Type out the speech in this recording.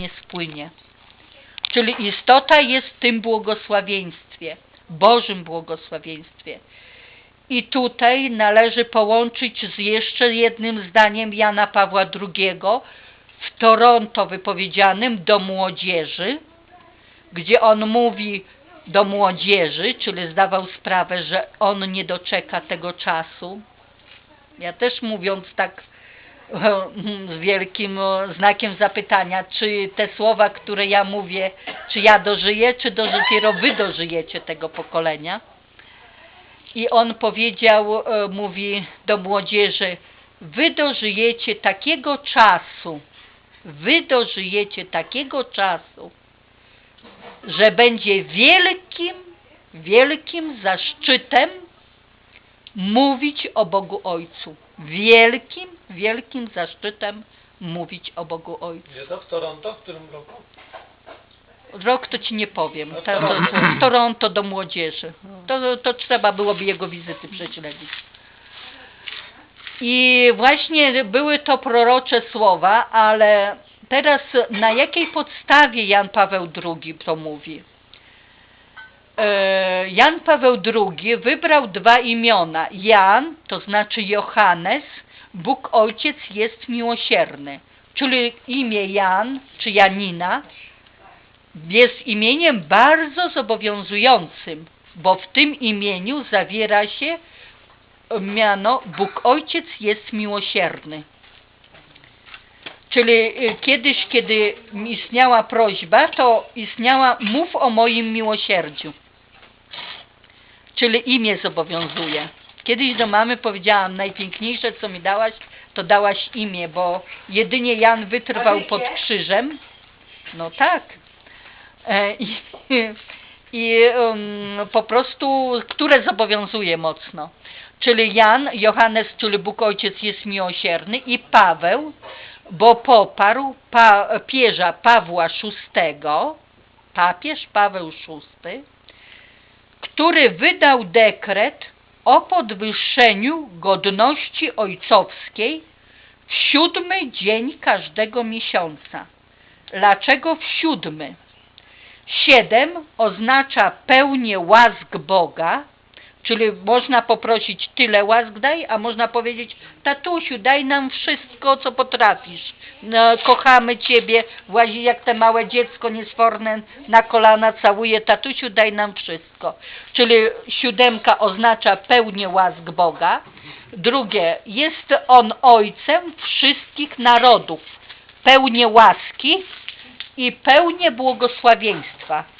nie spłynie. Czyli istota jest w tym błogosławieństwie, Bożym błogosławieństwie. I tutaj należy połączyć z jeszcze jednym zdaniem Jana Pawła II w Toronto wypowiedzianym do młodzieży, gdzie on mówi do młodzieży, czyli zdawał sprawę, że on nie doczeka tego czasu. Ja też mówiąc tak z wielkim znakiem zapytania, czy te słowa, które ja mówię, czy ja dożyję, czy dopiero wy dożyjecie tego pokolenia. I on powiedział, e, mówi do młodzieży, wy dożyjecie takiego czasu, wy dożyjecie takiego czasu, że będzie wielkim, wielkim zaszczytem mówić o Bogu Ojcu. Wielkim, wielkim zaszczytem mówić o Bogu Ojcu. Gdzie to? W Toronto? W którym roku? Rok to ci nie powiem. No To, to- Toronto do młodzieży. To, to trzeba byłoby jego wizyty prześledzić. I właśnie były to prorocze słowa, ale teraz na jakiej podstawie Jan Paweł II to mówi? E, Jan Paweł II wybrał dwa imiona. Jan, to znaczy Johannes, Bóg Ojciec jest miłosierny. Czyli imię Jan czy Janina jest imieniem bardzo zobowiązującym, bo w tym imieniu zawiera się miano Bóg Ojciec jest miłosierny. Czyli y, kiedyś, kiedy istniała prośba, to istniała mów o moim miłosierdziu. Czyli imię zobowiązuje. Kiedyś do mamy powiedziałam, najpiękniejsze co mi dałaś, to dałaś imię, bo jedynie Jan wytrwał pod krzyżem. No tak. E, I, i um, po prostu, które zobowiązuje mocno. Czyli Jan, Johannes, czyli Bóg Ojciec jest miłosierny i Paweł, bo poparł pa, pierza Pawła VI, papież Paweł VI, który wydał dekret o podwyższeniu godności ojcowskiej w siódmy dzień każdego miesiąca. Dlaczego w siódmy? Siedem oznacza pełnię łask Boga, czyli można poprosić tyle łask daj, a można powiedzieć tatusiu daj nam wszystko co potrafisz. No, kochamy Ciebie, włazi jak te małe dziecko niesforne na kolana całuje, tatusiu daj nam wszystko. Czyli siódemka oznacza pełnię łask Boga. Drugie, jest On Ojcem wszystkich narodów, pełnię łaski i pełnię błogosławieństwa.